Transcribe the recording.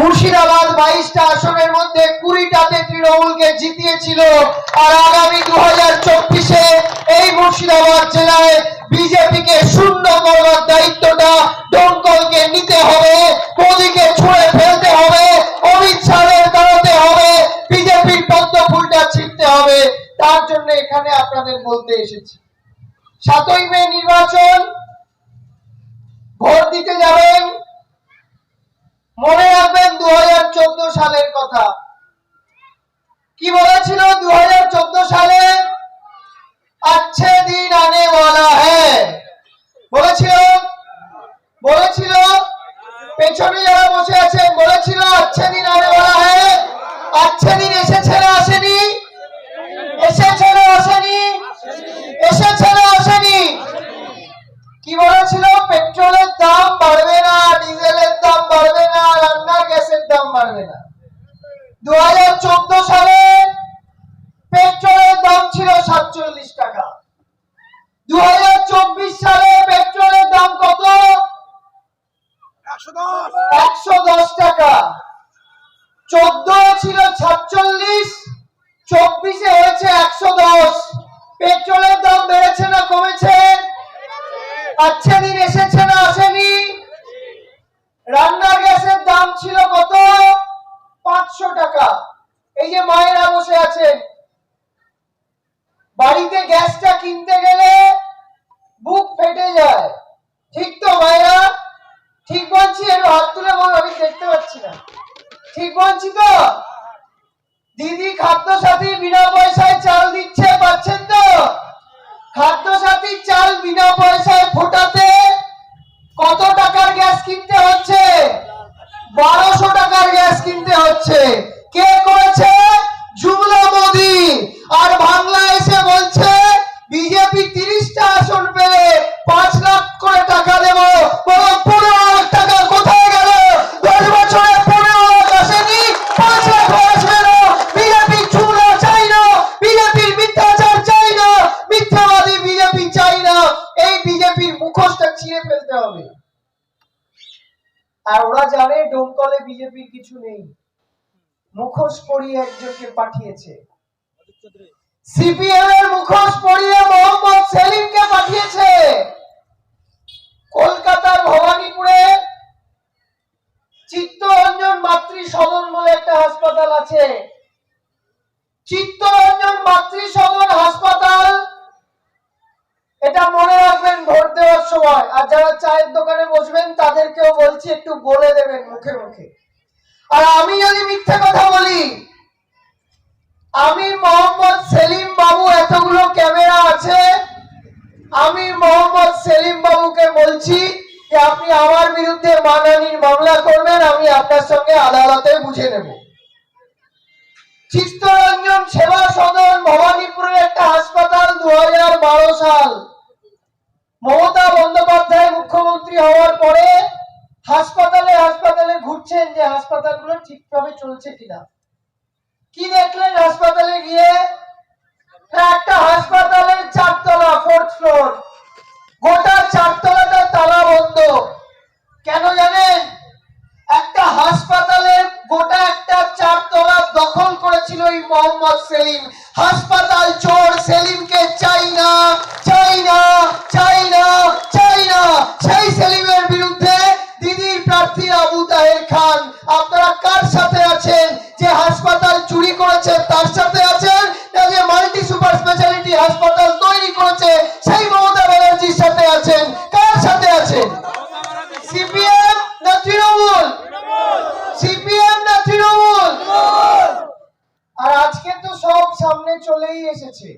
মুর্শিদাবাদ বাইশটা আসনের মধ্যে কুড়িটাতে তৃণমূলকে জিতিয়েছিল। আর আগামী দু হাজার চব্বিশে এই মুর্শিদাবাদ জেলায় বিজেপিকে শূন্য করবার দায়িত্বটা দমকলকে নিতে হবে, মোদীকে ছুঁড়ে ফেলতে হবে, অমিত শাহের দাঁড়াতে হবে, বিজেপির পদ্ম ফুলটা ছিঁড়তে হবে। তার জন্য এখানে আপনাদের বলতে এসেছি। সাতই মে নির্বাচন কথা। কি বলেছিল? দু হাজার চোদ্দ সালে? আচ্ছে দিন আনে বলা হ্যাঁ। বলেছিল? বলেছিল? পেছনে যারা বসে আছে বলেছিল আচ্ছে দিন আনে বলা হ্যাঁ। আচ্ছে দিন এসেছে না আসেনি? এসেছে না আসেনি? এসেছে না আসেনি? কি বলেছিল? পেট্রোলের দাম বাড়বে না, ডিজেলের দাম বাড়বে না, রান্নার গ্যাসের দাম বাড়বে না। দু হাজার চোদ্দ সালে পেট্রোলের দাম ছিল সাতচল্লিশ টাকা। দু সালে পেট্রোলের দাম কত? একশো দশ টাকা। চোদ্দ ছিল সাতচল্লিশ, চব্বিশে হয়েছে একশো দশ। পেট্রোলের দাম বেড়েছে না কমেছে? আচ্ছা দিন এসেছে না আসেনি রান্নার গ্যাসের দাম ছিল কত পাঁচশো টাকা এই যে মায়েরা বসে আছেন বাড়িতে গ্যাসটা কিনতে গেলে বুক ফেটে যায়। ঠিক তো, মায়েরা? ঠিক বলছি, একটু হাত তুলে বলো, আমি দেখতে পাচ্ছি না। ঠিক বলছি তো? দিদি খাদ্য সাথী বিনা পয়সায় চাল দিচ্ছে, পাচ্ছেন তো? খাদ্য সাথী চাল বিনা পয়সায় আর ওরা জানে ডোমতলে বিজেপির কিছু নেই। মুখোশ পরিয়ে একজনকে পাঠিয়েছে। সিপিএম এর মুখোশ পরিয়ে মোহাম্মদ সেলিমকে পাঠিয়েছে। কলকাতার ভবানীপুরে চিত্তরঞ্জন মাতৃ সদন বলে একটা হাসপাতাল আছে। আর যারা চায়ের দোকানে বসবেন, তাদেরকেও বলছি, একটু বলে দেবেন মুখে মুখে। আর আমি যদি মিথ্যে কথা বলি, আমি মোহাম্মদ সেলিম বাবু, এতগুলো ক্যামেরা আছে, আমি মোহাম্মদ সেলিম বাবুকে বলছি যে, আপনি আমার বিরুদ্ধে মানহানির মামলা করবেন, আমি আপনার সঙ্গে আদালতে বুঝে নেব। চিত্তরঞ্জন সেবা সদন ভবানীপুরের একটা হাসপাতাল দু হাজার বারো সাল। মমতা মুখ্যমন্ত্রী হওয়ার পরে হাসপাতালে হাসপাতালে ঘুরছেন যে হাসপাতালগুলো ঠিকভাবে চলছে কিনা। কি দেখলেন হাসপাতালে গিয়ে? একটা হাসপাতালের চারতলা ফোর্থ ফ্লোর গোটা চারতলাটা তালা বন্ধ। কেন জানেন? একটা হাসপাতালের গোটা একটা চারতলা দখল করেছিল এই মোহাম্মদ সেলিম। হাসপাতাল চোর সেলিমকে চাই না চাই না চাই না চাই না, সেই খান আপনারা কার সাথে আছেন? যে হাসপাতাল চুরি করেছে, তার সাথে আছেন? না যে মাল্টি সুপার স্পেশালিটি হাসপাতাল তৈরি করেছে, সেই মমতা ব্যানার্জির সাথে আছেন। কার সাথে আছেন? সিপিএম না তৃণমূল? সিপিএম না তৃণমূল? আর আজকে তো সব সামনে চলেই এসেছে।